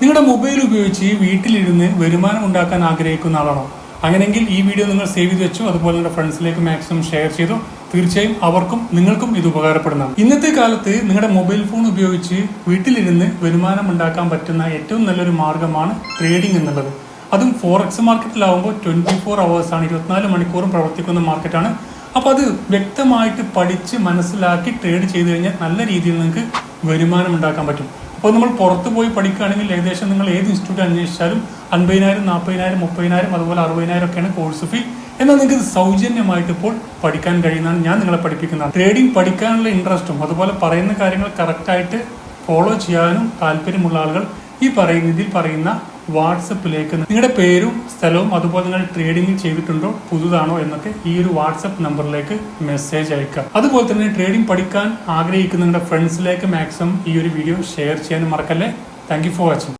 നിങ്ങളുടെ മൊബൈൽ ഉപയോഗിച്ച് വീട്ടിലിരുന്ന് വരുമാനം ഉണ്ടാക്കാൻ ആഗ്രഹിക്കുന്ന ആളാണോ? അങ്ങനെങ്കിൽ ഈ വീഡിയോ നിങ്ങൾ സേവ് ചെയ്ത് വെച്ചു അതുപോലെ നിങ്ങളുടെ ഫ്രണ്ട്സിലേക്ക് മാക്സിമം ഷെയർ ചെയ്തു. തീർച്ചയായും അവർക്കും നിങ്ങൾക്കും ഇത് ഉപകാരപ്പെടുന്നതാണ്. ഇന്നത്തെ കാലത്ത് നിങ്ങളുടെ മൊബൈൽ ഫോൺ ഉപയോഗിച്ച് വീട്ടിലിരുന്ന് വരുമാനം ഉണ്ടാക്കാൻ പറ്റുന്ന ഏറ്റവും നല്ലൊരു മാർഗമാണ് ട്രേഡിംഗ് എന്നുള്ളത്. അതും ഫോറക്സ് മാർക്കറ്റിലാവുമ്പോൾ ട്വന്റി ഫോർ അവേഴ്സ് ആണ് ഇരുപത്തിനാല് മണിക്കൂറും പ്രവർത്തിക്കുന്ന മാർക്കറ്റാണ്. അപ്പോൾ അത് വ്യക്തമായിട്ട് പഠിച്ച് മനസ്സിലാക്കി ട്രേഡ് ചെയ്ത് കഴിഞ്ഞാൽ നല്ല രീതിയിൽ നിങ്ങൾക്ക് വരുമാനം ഉണ്ടാക്കാൻ പറ്റും. അപ്പോൾ നമ്മൾ പുറത്ത് പോയി പഠിക്കുകയാണെങ്കിൽ ഏകദേശം നിങ്ങൾ ഏത് ഇൻസ്റ്റിറ്റ്യൂട്ട് അന്വേഷിച്ചാലും അൻപതിനായിരം നാൽപ്പതിനായിരം മുപ്പതിനായിരം അതുപോലെ അറുപതിനായിരം ഒക്കെയാണ് കോഴ്സ് ഫീ എന്നാൽ നിങ്ങൾക്ക് സൗജന്യമായിട്ട് ഇപ്പോൾ പഠിക്കാൻ കഴിയുന്നതാണ് ഞാൻ നിങ്ങളെ പഠിപ്പിക്കുന്നത്. ട്രേഡിംഗ് പഠിക്കാനുള്ള ഇൻട്രസ്റ്റും അതുപോലെ പറയുന്ന കാര്യങ്ങൾ കറക്റ്റായിട്ട് ഫോളോ ചെയ്യാനും താല്പര്യമുള്ള ആളുകൾ ഈ പറയുന്ന ഇതിൽ പറയുന്ന വാട്സപ്പിലേക്ക് നിങ്ങളുടെ പേരും സ്ഥലവും അതുപോലെ നിങ്ങൾ ട്രേഡിംഗ് ചെയ്തിട്ടുണ്ടോ പുതുതാണോ എന്നൊക്കെ ഈ ഒരു വാട്സപ്പ് നമ്പറിലേക്ക് മെസ്സേജ് അയക്കുക അതുപോലെ തന്നെ ട്രേഡിംഗ് പഠിക്കാൻ ആഗ്രഹിക്കുന്ന നിങ്ങളുടെ ഫ്രണ്ട്സിലേക്ക് മാക്സിമം ഈ ഒരു വീഡിയോ ഷെയർ ചെയ്യാൻ മറക്കല്ലേ. Thank for watching